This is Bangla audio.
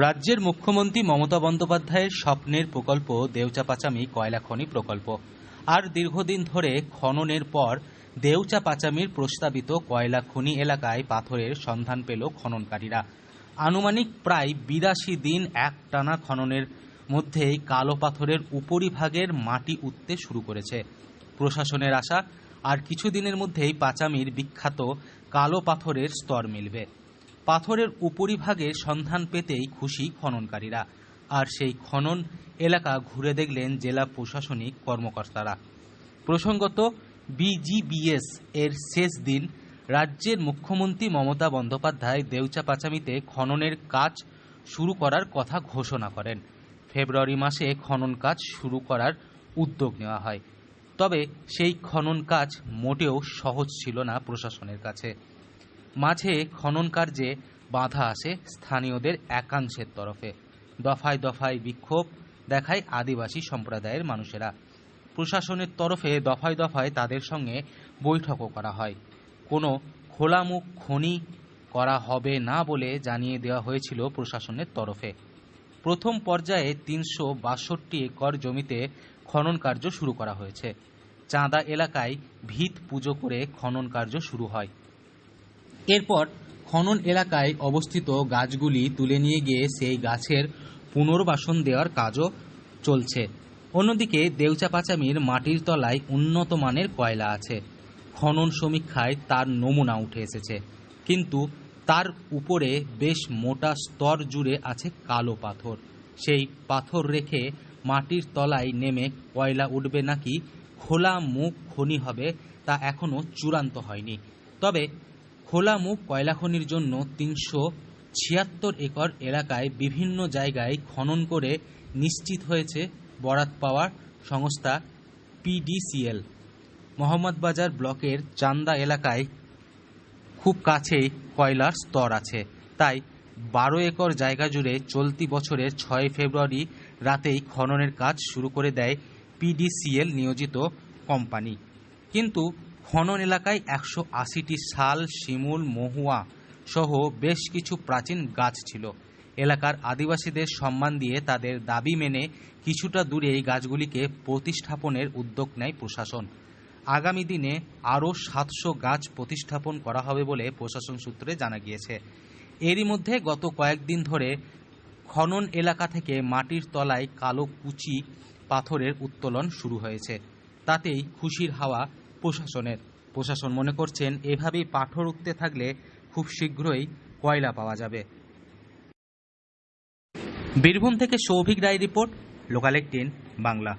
রাজ্যের মুখ্যমন্ত্রী মমতা বন্দ্যোপাধ্যায়ের স্বপ্নের প্রকল্প দেউচা-পাচামি কয়লা খনি প্রকল্প। আর দীর্ঘদিন ধরে খননের পর দেউচা পাচামির প্রস্তাবিত কয়লা খনি এলাকায় পাথরের সন্ধান পেল খননকারীরা। আনুমানিক প্রায় বিরাশি দিন একটানা খননের মধ্যেই কালো পাথরের উপরিভাগের মাটি উঠতে শুরু করেছে। প্রশাসনের আশা, আর কিছুদিনের মধ্যেই পাচামির বিখ্যাত কালো পাথরের স্তর মিলবে। পাথরের উপরিভাগে সন্ধান পেতেই খুশি খননকারীরা। আর সেই খনন এলাকা ঘুরে দেখলেন জেলা প্রশাসনিক কর্মকর্তারা। প্রসঙ্গত, বিজিবিএস এর শেষ দিন রাজ্যের মুখ্যমন্ত্রী মমতা বন্দ্যোপাধ্যায় দেউচা পাচামিতে খননের কাজ শুরু করার কথা ঘোষণা করেন। ফেব্রুয়ারি মাসে খনন কাজ শুরু করার উদ্যোগ নেওয়া হয়। তবে সেই খনন কাজ মোটেও সহজ ছিল না প্রশাসনের কাছে। মাঝে খনন কার্যে বাধা আসে স্থানীয়দের একাংশের তরফে। দফায় দফায় বিক্ষোভ দেখায় আদিবাসী সম্প্রদায়ের মানুষেরা। প্রশাসনের তরফে দফায় দফায় তাদের সঙ্গে বৈঠকও করা হয়। কোনো খোলামুখ খনি করা হবে না বলে জানিয়ে দেওয়া হয়েছিল প্রশাসনের তরফে। প্রথম পর্যায়ে তিনশো বাষট্টি একর জমিতে খনন কার্য শুরু করা হয়েছে। চাঁদা এলাকায় ভিত পুজো করে খনন কার্য শুরু হয়। এরপর খনন এলাকায় অবস্থিত গাছগুলি তুলে নিয়ে গিয়ে সেই গাছের পুনর্বাসন দেওয়ার কাজও চলছে। অন্যদিকে দেউচা পাচামির মাটির তলায় উন্নত মানের কয়লা আছে। খনন সমীক্ষায় তার নমুনা উঠে এসেছে। কিন্তু তার উপরে বেশ মোটা স্তর জুড়ে আছে কালো পাথর। সেই পাথর রেখে মাটির তলায় নেমে কয়লা উঠবে নাকি, খোলা মুখ খনি হবে তা এখনও চূড়ান্ত হয়নি। তবে খোলা মুখ কয়লা খনির জন্য তিনশো ছিয়াত্তর একর এলাকায় বিভিন্ন জায়গায় খনন করে নিশ্চিত হয়েছে বরাত পাওয়ার সংস্থা পিডিসিএল। মোহাম্মদবাজার ব্লকের চান্দা এলাকায় খুব কাছেই কয়লার স্তর আছে। তাই বারো একর জায়গা জুড়ে চলতি বছরের ছয় ফেব্রুয়ারি রাতেই খননের কাজ শুরু করে দেয় পিডিসিএল নিয়োজিত কোম্পানি। কিন্তু খনন এলাকায় একশো আশিটি শাল, শিমুল, মহুয়া সহ বেশ কিছু প্রাচীন গাছ ছিল। এলাকার আদিবাসীদের সম্মান দিয়ে তাদের দাবি মেনে কিছুটা দূরে এই গাছগুলিকে প্রতিস্থাপনের উদ্যোগ নেয় প্রশাসন। আগামী দিনে আরও সাতশো গাছ প্রতিস্থাপন করা হবে বলে প্রশাসন সূত্রে জানা গিয়েছে। এরই মধ্যে গত কয়েকদিন ধরে খনন এলাকা থেকে মাটির তলায় কালো কুচি পাথরের উত্তোলন শুরু হয়েছে। তাতেই খুশির হাওয়া প্রশাসনের। প্রশাসন মনে করছেন এভাবেই পাথর উঠতে থাকলে খুব শীঘ্রই কয়লা পাওয়া যাবে। বীরভূম থেকে সৌভিক রায় রিপোর্ট লোকাল বাংলা